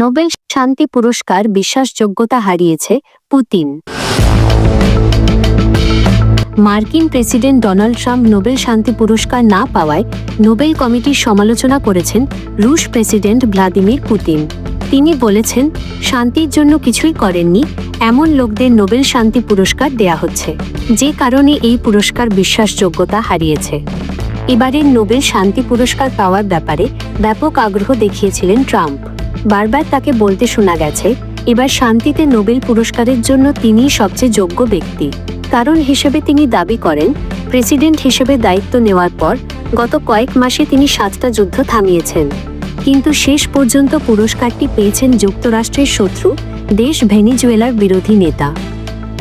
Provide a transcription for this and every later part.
Nobel শান্তি পুরস্কার বিশ্বাসযোগ্যতা হারিয়েছে পুতিন। মার্কিন প্রেসিডেন্ট ডোনাল্ড ট্রাম্প নোবেল শান্তি পুরস্কার না পাওয়ায় নোবেল কমিটির সমালোচনা করেছেন রুশ প্রেসিডেন্ট ভ্লাদিমির পুতিন। তিনি বলেছেন, শান্তির জন্য কিছুই করেননি, এমন লোকদের নোবেল শান্তি পুরস্কার দেয়া হচ্ছে, যে কারণে এই পুরস্কার বিশ্বাসযোগ্যতা হারিয়েছে। এবারের নোবেল শান্তি পুরস্কার পাওয়ার ব্যাপারে ব্যাপক আগ্রহ দেখিয়েছিলেন ট্রাম্প। বারবার তাকে বলতে শোনা গেছে, এবার শান্তিতে নোবেল পুরস্কারের জন্য তিনিই সবচেয়ে যোগ্য ব্যক্তি। কারণ হিসেবে তিনি দাবি করেন, প্রেসিডেন্ট হিসেবে দায়িত্ব নেওয়ার পর গত কয়েক মাসে তিনি সাতটা যুদ্ধ থামিয়েছেন। কিন্তু শেষ পর্যন্ত পুরস্কারটি পেয়েছেন যুক্তরাষ্ট্রের শত্রু, দেশ ভেনিজুয়েলার বিরোধী নেতা।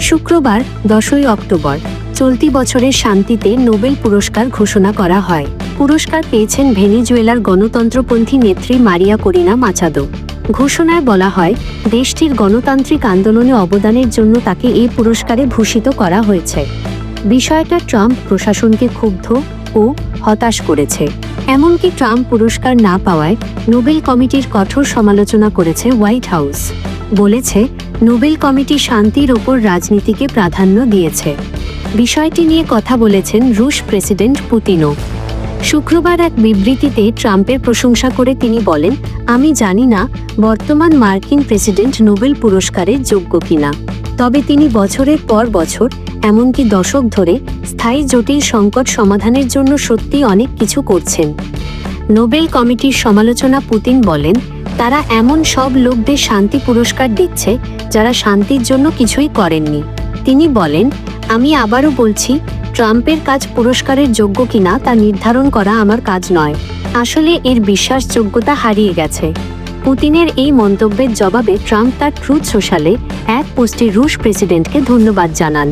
শুক্রবার, দশই অক্টোবর, চলতি বছরের শান্তিতে নোবেল পুরস্কার ঘোষণা করা হয়। পুরস্কার পেয়েছেন ভেনিজুয়েলার গণতন্ত্রপন্থী নেত্রী মারিয়া করিনা মাচাদো। ঘোষণায় বলা হয়, দেশটির গণতান্ত্রিক আন্দোলনে অবদানের জন্য তাকে এই পুরস্কারে ভূষিত করা হয়েছে। বিষয়টা ট্রাম্প প্রশাসনকে ক্ষুব্ধ ও হতাশ করেছে। এমনকি ট্রাম্প পুরস্কার না পাওয়ায় নোবেল কমিটির কঠোর সমালোচনা করেছে হোয়াইট হাউস। বলেছে, নোবেল কমিটি শান্তির ওপর রাজনীতিকে প্রাধান্য দিয়েছে। বিষয়টি নিয়ে কথা বলেছেন রুশ প্রেসিডেন্ট পুতিনও। শুক্রবার এক বিবৃতিতে ট্রাম্পের প্রশংসা করে তিনি বলেন, আমি জানি না বর্তমান মার্কিন প্রেসিডেন্ট নোবেল পুরস্কারের যোগ্য কিনা। তবে তিনি বছরের পর বছর, এমনকি দশক ধরে, স্থায়ী জটিল সংকট সমাধানের জন্য সত্যি অনেক কিছু করছেন। নোবেল কমিটির সমালোচনা পুতিন বলেন, তারা এমন সব লোকদের শান্তি পুরস্কার দিচ্ছে যারা শান্তির জন্য কিছুই করেননি। তিনি বলেন, আমি আবারও বলছি ট্রাম্পের কাজ পুরস্কারের যোগ্য কিনা তা নির্ধারণ করা আমার কাজ নয়। আসলে এর বিশ্বাসযোগ্যতা হারিয়ে গেছে। পুতিনের এই মন্তব্যের জবাবে ট্রাম্প তার ট্রুথ সোশ্যালে এক পোস্টে রুশ প্রেসিডেন্টকে ধন্যবাদ জানান।